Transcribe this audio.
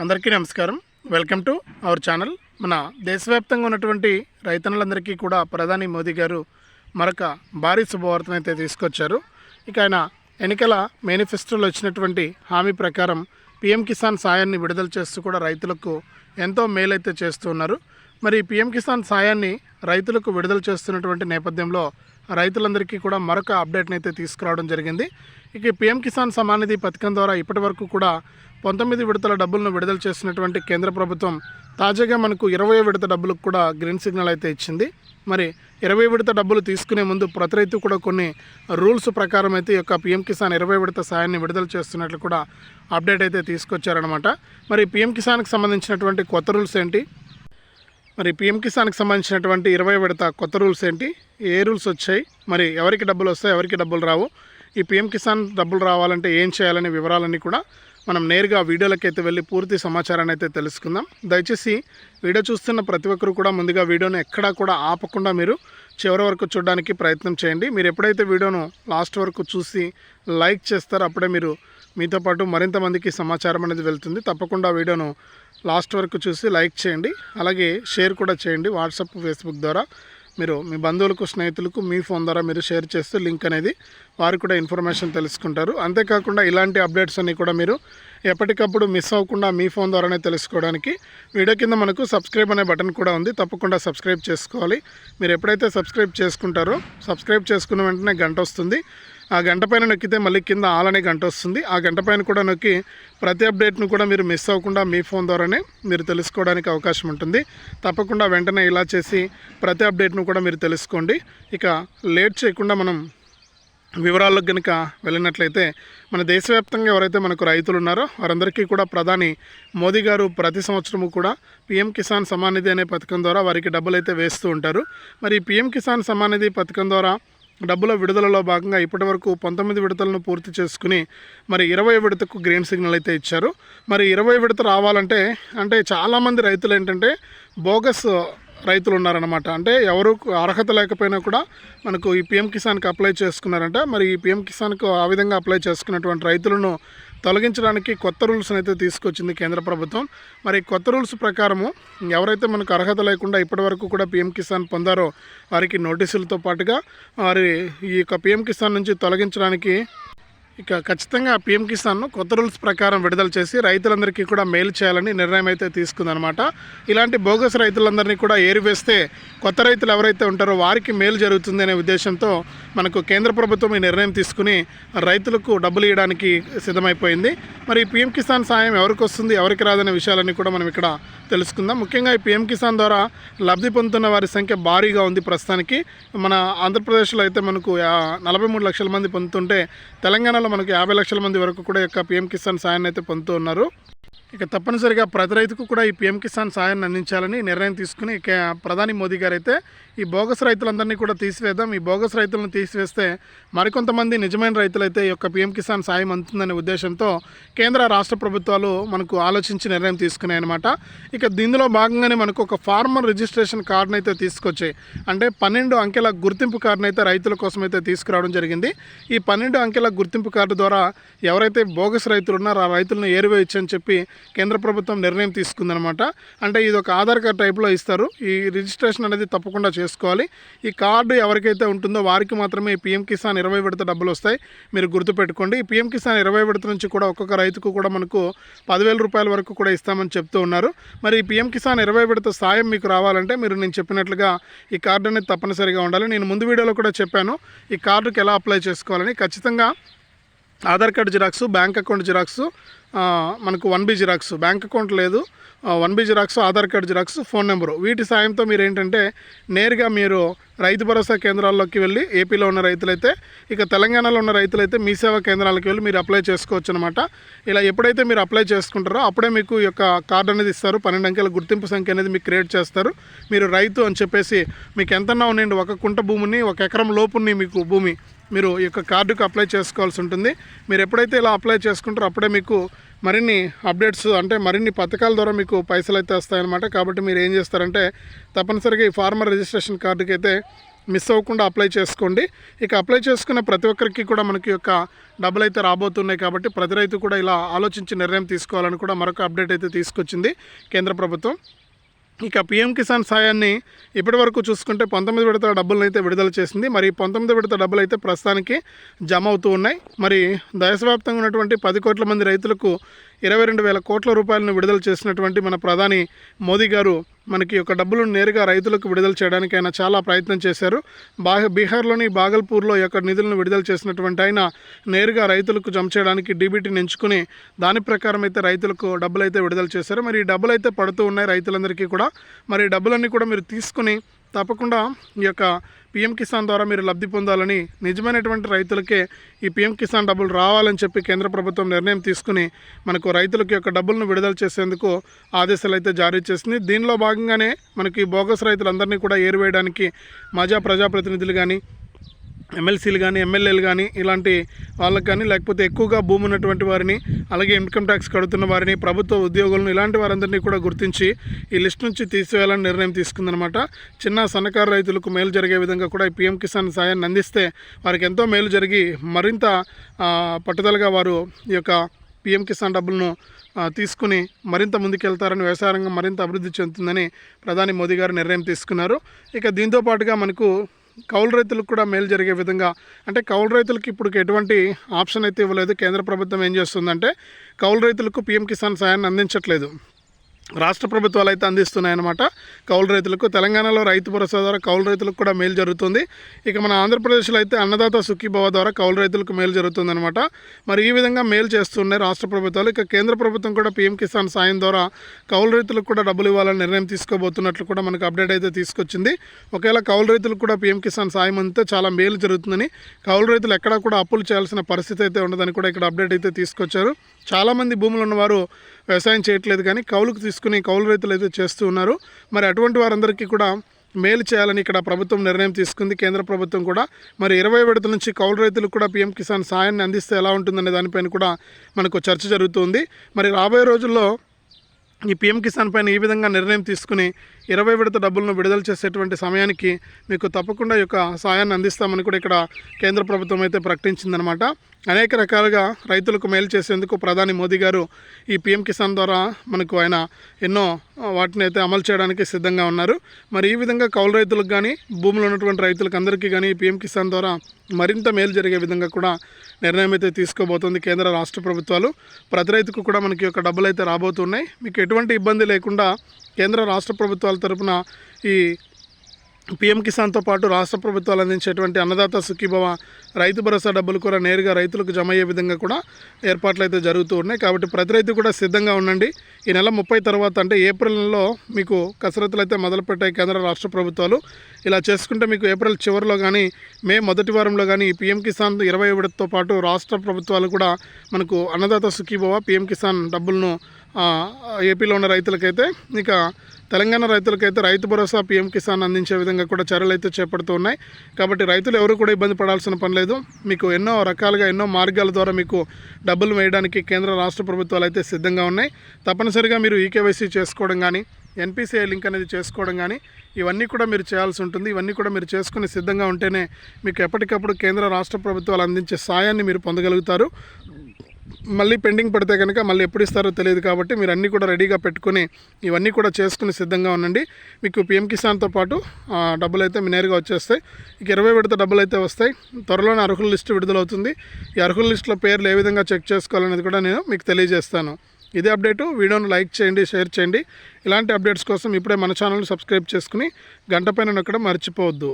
అందరికీ నమస్కారం. Welcome to our channel మన దేశవ్యాప్తంగా ఉన్నటువంటి రైతన్నులందరికీ కూడా ప్రధాని మోదీ గారు మరొక భారీ శుభవార్తను అయితే తీసుకొచ్చారు. ఇక ఆయన ఎన్నికల మేనిఫెస్టోలో వచ్చినటువంటి హామీ ప్రకారం పిఎం కిసాన్ సాయాన్ని విడుదల చేస్తూ కూడా రైతులకు ఎంతో మేలైతే చేస్తూ ఉన్నారు. మరి పిఎం కిసాన్ సాయాన్ని రైతులకు విడుదల చేస్తున్నటువంటి నేపథ్యంలో రైతులందరికీ కూడా మరొక అప్డేట్ని అయితే తీసుకురావడం జరిగింది. ఇక పీఎం పిఎం కిసాన్ సమానిధి పథకం ద్వారా ఇప్పటి వరకు కూడా పంతొమ్మిది విడతల డబ్బులను విడుదల చేసినటువంటి కేంద్ర ప్రభుత్వం తాజాగా మనకు ఇరవై విడత డబ్బులకు కూడా గ్రీన్ సిగ్నల్ అయితే ఇచ్చింది. మరి ఇరవై విడత డబ్బులు తీసుకునే ముందు ప్రతి రైతు కూడా కొన్ని రూల్స్ ప్రకారం అయితే ఈ యొక్క పిఎం కిసాన్ ఇరవై విడత సాయాన్ని విడుదల చేస్తున్నట్లు కూడా అప్డేట్ అయితే తీసుకొచ్చారనమాట మరి పిఎం కిసాన్కి సంబంధించినటువంటి కొత్త రూల్స్ ఏంటి? మరి పిఎం కిసాన్కి సంబంధించినటువంటి ఇరవై విడత కొత్త రూల్స్ ఏంటి? ఏ రూల్స్ వచ్చాయి? మరి ఎవరికి డబ్బులు వస్తాయి ఎవరికి డబ్బులు రావు? ఈ పిఎం కిసాన్ డబ్బులు రావాలంటే ఏం చేయాలనే వివరాలన్నీ కూడా మనం నేరుగా వీడియోలకి అయితే వెళ్ళి పూర్తి సమాచారాన్ని అయితే తెలుసుకుందాం. దయచేసి వీడియో చూస్తున్న ప్రతి ఒక్కరు కూడా ముందుగా వీడియోను ఎక్కడా కూడా ఆపకుండా మీరు చివరి వరకు చూడడానికి ప్రయత్నం చేయండి. మీరు ఎప్పుడైతే వీడియోను లాస్ట్ వరకు చూసి లైక్ చేస్తారో అప్పుడే మీరు మీతో పాటు మరింత మందికి సమాచారం అనేది వెళ్తుంది. తప్పకుండా వీడియోను లాస్ట్ వరకు చూసి లైక్ చేయండి. అలాగే షేర్ కూడా చేయండి వాట్సాప్ ఫేస్బుక్ ద్వారా. మీరు మీ బంధువులకు స్నేహితులకు మీ ఫోన్ ద్వారా మీరు షేర్ చేస్తే లింక్ అనేది వారు కూడా ఇన్ఫర్మేషన్ తెలుసుకుంటారు. అంతేకాకుండా ఇలాంటి అప్డేట్స్ అన్నీ కూడా మీరు ఎప్పటికప్పుడు మిస్ అవ్వకుండా మీ ఫోన్ ద్వారానే తెలుసుకోవడానికి వీడియో కింద మనకు సబ్స్క్రైబ్ అనే బటన్ కూడా ఉంది. తప్పకుండా సబ్స్క్రైబ్ చేసుకోవాలి. మీరు ఎప్పుడైతే సబ్స్క్రైబ్ చేసుకుంటారో సబ్స్క్రైబ్ చేసుకున్న వెంటనే గంట వస్తుంది. ఆ గంట పైన నొక్కితే మళ్ళీ కింద ఆల్ అనే గంట వస్తుంది. ఆ గంట పైన కూడా నొక్కి ప్రతి అప్డేట్ను కూడా మీరు మిస్ అవ్వకుండా మీ ఫోన్ ద్వారానే మీరు తెలుసుకోవడానికి అవకాశం ఉంటుంది. తప్పకుండా వెంటనే ఇలా చేసి ప్రతి అప్డేట్ను కూడా మీరు తెలుసుకోండి. ఇక లేట్ చేయకుండా మనం వివరాల్లోకి కనుక వెళ్ళినట్లయితే మన దేశవ్యాప్తంగా ఎవరైతే మనకు రైతులు ఉన్నారో వారందరికీ కూడా ప్రధాని మోదీ గారు ప్రతి సంవత్సరము కూడా పిఎం కిసాన్ సమానిధి అనే పథకం ద్వారా వారికి డబ్బులు అయితే వేస్తూ ఉంటారు. మరి పీఎం పిఎం కిసాన్ సమానిధి పథకం ద్వారా డబ్బుల విడుదలలో భాగంగా ఇప్పటివరకు పంతొమ్మిది విడతలను పూర్తి చేసుకుని మరి ఇరవై విడతకు గ్రీన్ సిగ్నల్ అయితే ఇచ్చారు. మరి ఇరవై విడత రావాలంటే అంటే చాలామంది రైతులు ఏంటంటే బోగస్ రైతులు ఉన్నారనమాట అంటే ఎవరు అర్హత లేకపోయినా కూడా మనకు ఈ పిఎం కిసాన్కి అప్లై చేసుకున్నారంట. మరి ఈ పిఎం కిసాన్కు ఆ విధంగా అప్లై చేసుకున్నటువంటి రైతులను తొలగించడానికి కొత్త రూల్స్ని అయితే తీసుకొచ్చింది కేంద్ర ప్రభుత్వం. మరి కొత్త రూల్స్ ప్రకారము ఎవరైతే మనకు అర్హత లేకుండా ఇప్పటివరకు కూడా పిఎం కిసాన్ పొందారో వారికి నోటీసులతో పాటుగా వారి ఈ యొక్క పిఎం కిసాన్ నుంచి తొలగించడానికి ఇక ఖచ్చితంగా పిఎం కిసాన్ను కొత్త రూల్స్ ప్రకారం విడుదల చేసి రైతులందరికీ కూడా మేలు చేయాలని నిర్ణయం అయితే తీసుకుందనమాట ఇలాంటి బోగస్ రైతులందరినీ కూడా ఏరివేస్తే కొత్త రైతులు ఎవరైతే ఉంటారో వారికి మేలు జరుగుతుంది అనే ఉద్దేశంతో మనకు కేంద్ర ప్రభుత్వం ఈ నిర్ణయం తీసుకుని రైతులకు డబ్బులు ఇవ్వడానికి సిద్ధమైపోయింది. మరి ఈ పిఎం కిసాన్ సాయం ఎవరికి వస్తుంది ఎవరికి రాదనే విషయాలన్నీ కూడా మనం ఇక్కడ తెలుసుకుందాం. ముఖ్యంగా ఈ పిఎం కిసాన్ ద్వారా లబ్ధి పొందుతున్న వారి సంఖ్య భారీగా ఉంది ప్రస్తుతానికి. మన ఆంధ్రప్రదేశ్లో అయితే మనకు నలభై మూడు లక్షల మంది పొందుతుంటే తెలంగాణ మనకు యాభై లక్షల మంది వరకు కూడా యొక్క పిఎం కిసాన్ సాయాన్ని అయితే పొందుతూ ఉన్నారు. ఇక తప్పనిసరిగా ప్రతి రైతుకు కూడా ఈ పిఎం కిసాన్ సాయాన్ని అందించాలని నిర్ణయం తీసుకుని ఇక ప్రధాని మోదీ గారు అయితే ఈ బోగస్ రైతులందరినీ కూడా తీసివేద్దాం. ఈ బోగస్ రైతులను తీసివేస్తే మరికొంతమంది నిజమైన రైతులైతే ఈ యొక్క పిఎం కిసాన్ సాయం అందుతుందనే ఉద్దేశంతో కేంద్ర రాష్ట్ర ప్రభుత్వాలు మనకు ఆలోచించి నిర్ణయం తీసుకున్నాయన్నమాట. ఇక దీనిలో భాగంగానే మనకు ఒక ఫార్మర్ రిజిస్ట్రేషన్ కార్డును అయితే తీసుకొచ్చాయి. అంటే పన్నెండు అంకెల గుర్తింపు కార్డును అయితే రైతుల కోసం అయితే తీసుకురావడం జరిగింది. ఈ పన్నెండు అంకెల గుర్తింపు కార్డు ద్వారా ఎవరైతే బోగస్ రైతులు ఉన్నారో ఆ రైతులను ఏరివేయచ్చని చెప్పి కేంద్ర ప్రభుత్వం నిర్ణయం తీసుకుందనమాట అంటే ఇది ఒక ఆధార్ కార్డ్ టైప్లో ఇస్తారు. ఈ రిజిస్ట్రేషన్ అనేది తప్పకుండా చేసుకోవాలి. ఈ కార్డు ఎవరికైతే ఉంటుందో వారికి మాత్రమే పిఎం కిసాన్ ఇరవై విడత డబ్బులు వస్తాయి. మీరు గుర్తుపెట్టుకోండి. ఈ పిఎం కిసాన్ ఇరవై విడత నుంచి కూడా ఒక్కొక్క రైతుకు కూడా మనకు పదివేల రూపాయల వరకు కూడా ఇస్తామని చెప్తూ ఉన్నారు. మరి ఈ పిఎం కిసాన్ ఇరవై విడత సాయం మీకు రావాలంటే మీరు నేను చెప్పినట్లుగా ఈ కార్డు అనేది తప్పనిసరిగా ఉండాలి. నేను ముందు వీడియోలో కూడా చెప్పాను. ఈ కార్డుకి ఎలా అప్లై చేసుకోవాలని. ఖచ్చితంగా Aadhaar card xerox bank account xerox మనకు one B xerox. Bank account లేదు. One B xerox Aadhaar card xerox phone number. వీటి సాయంతో మీరు ఏంటంటే నేరుగా మీరు రైతు భరోసా కేంద్రాల్లోకి వెళ్ళి ఏపీలో ఉన్న రైతులైతే ఇక తెలంగాణలో ఉన్న రైతులైతే మీ సేవా కేంద్రాలకు వెళ్ళి మీరు అప్లై చేసుకోవచ్చు అనమాట ఇలా ఎప్పుడైతే మీరు అప్లై చేసుకుంటారో అప్పుడే మీకు ఈ యొక్క కార్డు అనేది ఇస్తారు. పన్నెండు అంకెల గుర్తింపు సంఖ్య అనేది మీకు క్రియేట్ చేస్తారు. మీరు రైతు అని చెప్పేసి మీకు ఎంతన్నా ఉండండి. ఒక కుంట భూమిని ఒక ఎకరం లోపుని మీకు భూమి మీరు ఈ యొక్క కార్డుకు అప్లై చేసుకోవాల్సి ఉంటుంది. మీరు ఎప్పుడైతే ఇలా అప్లై చేసుకుంటారో అప్పుడే మీకు మరిన్ని అప్డేట్స్ అంటే మరిన్ని పథకాల ద్వారా మీకు పైసలు అయితే వస్తాయన్నమాట. కాబట్టి మీరు ఏం చేస్తారంటే తప్పనిసరిగా ఈ ఫార్మర్ రిజిస్ట్రేషన్ కార్డుకి అయితే మిస్ అవ్వకుండా అప్లై చేసుకోండి. ఇక అప్లై చేసుకున్న ప్రతి ఒక్కరికి కూడా మనకి యొక్క డబ్బులు అయితే రాబోతున్నాయి కాబట్టి ప్రతి రైతు కూడా ఇలా ఆలోచించి నిర్ణయం తీసుకోవాలని కూడా మరొక అప్డేట్ అయితే తీసుకొచ్చింది కేంద్ర ప్రభుత్వం. ఇక పిఎం కిసాన్ సాయాన్ని ఇప్పటి వరకు చూసుకుంటే పంతొమ్మిది విడత డబ్బులను అయితే విడుదల చేసింది. మరి పంతొమ్మిది విడత డబ్బులు అయితే ప్రస్తుతానికి జమ అవుతూ ఉన్నాయి. మరి దేశవ్యాప్తంగా ఉన్నటువంటి పది కోట్ల మంది రైతులకు ఇరవై రెండు వేల కోట్ల రూపాయలను విడుదల చేసినటువంటి మన ప్రధాని మోదీ గారు మనకి యొక్క డబ్బులను నేరుగా రైతులకు విడుదల చేయడానికి ఆయన చాలా ప్రయత్నం చేశారు. బాగా బీహార్లోని బాగల్పూర్లో యొక్క నిధులను విడుదల చేసినటువంటి ఆయన నేరుగా రైతులకు జమ చేయడానికి డీబీటీని ఎంచుకుని దాని ప్రకారం అయితే రైతులకు డబ్బులు అయితే విడుదల చేశారు. మరి ఈ డబ్బులు అయితే పడుతూ ఉన్నాయి రైతులందరికీ కూడా. మరి డబ్బులన్నీ కూడా మీరు తీసుకుని తప్పకుండా ఈ యొక్క పిఎం కిసాన్ ద్వారా మీరు లబ్ధి పొందాలని నిజమైనటువంటి రైతులకే ఈ పిఎం కిసాన్ డబ్బులు రావాలని చెప్పి కేంద్ర ప్రభుత్వం నిర్ణయం తీసుకుని మనకు రైతులకు యొక్క డబ్బులను విడుదల చేసేందుకు ఆదేశాలు అయితే జారీ చేసింది. దీనిలో భాగంగానే మనకి బోగస్ రైతులందరినీ కూడా ఏరువేయడానికి మజా ప్రజాప్రతినిధులు కానీ ఎమ్మెల్సీలు కానీ ఎమ్మెల్యేలు కానీ ఇలాంటి వాళ్ళకి కానీ లేకపోతే ఎక్కువగా భూమి ఉన్నటువంటి వారిని అలాగే ఇన్కమ్ ట్యాక్స్ కడుతున్న వారిని ప్రభుత్వ ఉద్యోగులను ఇలాంటి వారందరినీ కూడా గుర్తించి ఈ లిస్ట్ నుంచి తీసివేయాలని నిర్ణయం తీసుకుందనమాట చిన్న సన్నకారు రైతులకు మేలు జరిగే విధంగా కూడా ఈ పీఎం కిసాన్ సాయాన్ని అందిస్తే వారికి ఎంతో మేలు జరిగి మరింత పట్టుదలగా వారు ఈ యొక్క పిఎం కిసాన్ డబ్బులను తీసుకుని మరింత ముందుకెళ్తారని వ్యవసాయ రంగం మరింత అభివృద్ధి చెందుతుందని ప్రధాని మోదీ గారు నిర్ణయం తీసుకున్నారు. ఇక దీంతో పాటుగా మనకు కౌలు రైతులకు కూడా మేలు జరిగే విధంగా అంటే కౌలు రైతులకు ఇప్పుడు ఎటువంటి ఆప్షన్ అయితే ఇవ్వలేదు. కేంద్ర ప్రభుత్వం ఏం చేస్తుందంటే కౌలు రైతులకు పిఎం కిసాన్ సాయాన్ని అందించట్లేదు. రాష్ట్ర ప్రభుత్వాలు అయితే అందిస్తున్నాయన్నమాట. కౌలు రైతులకు తెలంగాణలో రైతు భరోసా ద్వారా కౌలు రైతులకు కూడా మేలు జరుగుతుంది. ఇక మన ఆంధ్రప్రదేశ్లో అయితే అన్నదాత సుఖీభవ ద్వారా కౌలు రైతులకు మేలు జరుగుతుందన్నమాట. మరి ఈ విధంగా మేలు చేస్తున్నాయి రాష్ట్ర ప్రభుత్వాలు. ఇక కేంద్ర ప్రభుత్వం కూడా పీఎం కిసాన్ సాయం ద్వారా కౌలు రైతులకు కూడా డబ్బులు ఇవ్వాలని నిర్ణయం తీసుకోబోతున్నట్లు కూడా మనకు అప్డేట్ అయితే తీసుకొచ్చింది. ఒకవేళ కౌలు రైతులకు కూడా పీఎం కిసాన్ సాయం అంతే చాలా మేలు జరుగుతుందని కౌలు రైతులు ఎక్కడా కూడా అప్పులు చేయాల్సిన పరిస్థితి అయితే ఉండదని కూడా ఇక్కడ అప్డేట్ అయితే తీసుకొచ్చారు. చాలామంది భూములు ఉన్నవారు వ్యవసాయం చేయట్లేదు కానీ కౌలుకు తీసుకుని కౌలు రైతులు అయితే చేస్తూ ఉన్నారు. మరి అటువంటి వారందరికీ కూడా మేలు చేయాలని ఇక్కడ ప్రభుత్వం నిర్ణయం తీసుకుంది. కేంద్ర ప్రభుత్వం కూడా మరి ఇరవై విడత నుంచి కౌలు రైతులకు కూడా పీఎం కిసాన్ సాయాన్ని అందిస్తే ఎలా ఉంటుందనే దానిపైన కూడా మనకు చర్చ జరుగుతుంది మరి రాబోయే రోజుల్లో ఈ పీఎం కిసాన్ పైన ఈ విధంగా నిర్ణయం తీసుకుని ఇరవై విడత డబ్బులను విడుదల చేసేటువంటి సమయానికి మీకు తప్పకుండా యొక్క సాయాన్ని అందిస్తామని కూడా ఇక్కడ కేంద్ర ప్రభుత్వం అయితే ప్రకటించిందనమాట అనేక రకాలుగా రైతులకు మేలు చేసేందుకు ప్రధాని మోదీ గారు ఈ పీఎం కిసాన్ ద్వారా మనకు ఆయన ఎన్నో వాటిని అయితే అమలు చేయడానికి సిద్ధంగా ఉన్నారు. మరి ఈ విధంగా కౌలు రైతులకు కానీ భూములు ఉన్నటువంటి రైతులకు అందరికీ కానీ పీఎం కిసాన్ ద్వారా మరింత మేలు జరిగే విధంగా కూడా నిర్ణయం అయితే తీసుకోబోతోంది కేంద్ర రాష్ట్ర ప్రభుత్వాలు. ప్రతి రైతుకు కూడా మనకి యొక్క డబ్బులు అయితే రాబోతున్నాయి. మీకు ఎటువంటి ఇబ్బంది లేకుండా కేంద్ర రాష్ట్ర ప్రభుత్వాల తరపున ఈ పీఎం కిసాన్తో పాటు రాష్ట్ర ప్రభుత్వాలు అందించేటువంటి అన్నదాత సుఖీభవ రైతు భరోసా డబ్బులు కూడా నేరుగా రైతులకు జమ అయ్యే విధంగా కూడా ఏర్పాట్లు అయితే జరుగుతూ ఉన్నాయి. కాబట్టి ప్రతి రైతు కూడా సిద్ధంగా ఉండండి. ఈ నెల ముప్పై తర్వాత అంటే ఏప్రిల్ నెలలో మీకు కసరత్తులు అయితే మొదలుపెట్టాయి కేంద్ర రాష్ట్ర ప్రభుత్వాలు. ఇలా చేసుకుంటే మీకు ఏప్రిల్ చివరిలో కానీ మే మొదటి వారంలో కానీ ఈ పీఎం కిసాన్ ఇరవై ఒకటితో పాటు రాష్ట్ర ప్రభుత్వాలు కూడా మనకు అన్నదాత సుఖీభవ పీఎం కిసాన్ డబ్బులను ఏపీలో ఉన్న రైతులకైతే ఇక తెలంగాణ రైతులకైతే రైతు భరోసా పీఎం కిసాన్ అందించే విధంగా కూడా చర్యలు అయితే చేపడుతూ ఉన్నాయి. కాబట్టి రైతులు ఎవరు కూడా ఇబ్బంది పడాల్సిన పని లేదు. మీకు ఎన్నో రకాలుగా ఎన్నో మార్గాల ద్వారా మీకు డబ్బులు వేయడానికి కేంద్ర రాష్ట్ర ప్రభుత్వాలు అయితే సిద్ధంగా ఉన్నాయి. తప్పనిసరిగా మీరు ఈకేవైసీ చేసుకోవడం కానీ ఎన్పిసిఐ లింక్ అనేది చేసుకోవడం కానీ ఇవన్నీ కూడా మీరు చేయాల్సి ఉంటుంది. ఇవన్నీ కూడా మీరు చేసుకుని సిద్ధంగా ఉంటేనే మీకు ఎప్పటికప్పుడు కేంద్ర రాష్ట్ర ప్రభుత్వాలు అందించే సాయాన్ని మీరు పొందగలుగుతారు. మళ్ళీ పెండింగ్ పడితే కనుక మళ్ళీ ఎప్పుడు ఇస్తారో తెలియదు కాబట్టి మీరు అన్నీ కూడా రెడీగా పెట్టుకొని ఇవన్నీ కూడా చేసుకుని సిద్ధంగా ఉండండి. మీకు పిఎం కిసాన్తో పాటు డబ్బులు అయితే మీ నేరుగా వచ్చేస్తాయి. ఇక ఇరవై విడత డబ్బులు అయితే వస్తాయి. త్వరలోనే అర్హుల లిస్టు విడుదలవుతుంది. ఈ అర్హుల లిస్టులో పేర్లు ఏ విధంగా చెక్ చేసుకోవాలనేది కూడా నేను మీకు తెలియజేస్తాను. ఇదే అప్డేటు. వీడియోను లైక్ చేయండి షేర్ చేయండి. ఇలాంటి అప్డేట్స్ కోసం ఇప్పుడే మన ఛానల్ని సబ్స్క్రైబ్ చేసుకుని గంట పైన నొక్కడం మర్చిపోవద్దు.